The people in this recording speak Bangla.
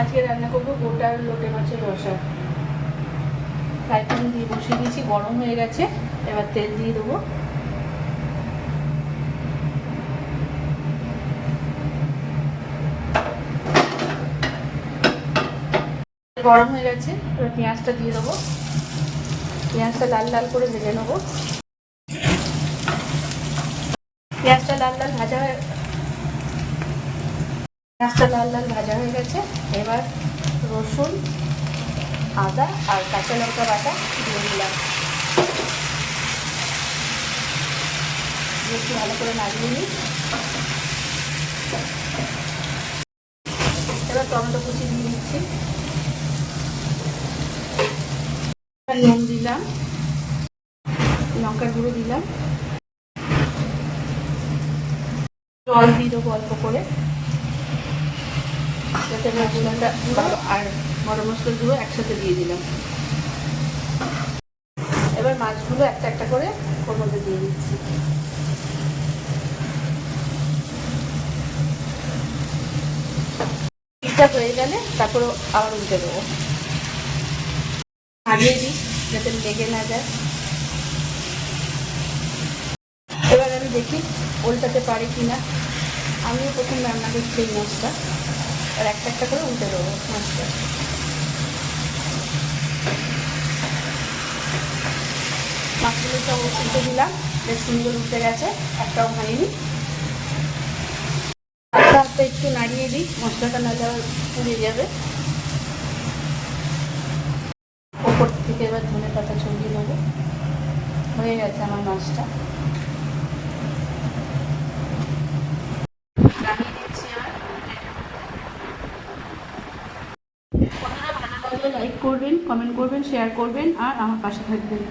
আজকে রান্না করব গোটা লোটে মাছের রসা। ফ্রাই প্যান দিয়ে বসিয়ে দিয়েছি, গরম হয়ে গেছে, এবার তেল দিয়ে দেবো। গরম হয়ে গেছে, এবার পেঁয়াজটা দিয়ে দেবো। পেঁয়াজটা লাল লাল করে ভেজে নেব। পেঁয়াজটা লাল লাল ভাজা হয়ে পেঁয়াজটা লাল লাল ভাজা হয়ে গেছে। এবার রসুন, আদা আর কাঁচা লঙ্কা বাটা দিয়ে দিলাম। একটু ভালো করে নাড়িয়ে নিই। এবার টমেটো কুচি দিয়ে দিচ্ছি। নুন দিলাম। লঙ্কার গুঁড়ো দিলাম। জল দিয়ে দেবো অল্প করে। যাতে মশলাটা আর গরম মশলার গুঁড়ো একসাথে দিয়ে দিলাম। এবার মাছগুলো একটা একটা করে ওর মধ্যে দিয়ে দিচ্ছি। ঠিকঠাক হয়ে গেলে তারপরে আবার উল্টে দেবো। নাড়িয়ে দিই, যাতে লেগে না যায়। এবার আমি দেখি উল্টাতে পারি কি না আমিও প্রথম রান্না করছি এই মাছটা। আর একটা একটা করে উল্টে দেবো মাছটা মাছগুলো সব উল্টে দিলাম, বেশ সুন্দর উঠে গেছে, একটাও ভাঙিনি হালকা একটু নাড়িয়ে দিই, মশলাটা না যাওয়া পুড়ে যাবে। ওপর থেকে এবার ধনে পাতা ছড়িয়ে নেব হয়ে গেছে আমার মাছটা নামিয়ে দিচ্ছি এবার বন্ধুরা ভালো লাগলে লাইক করবেন কমেন্ট করবেন শেয়ার করবেন আর আমার পাশে থাকবেন।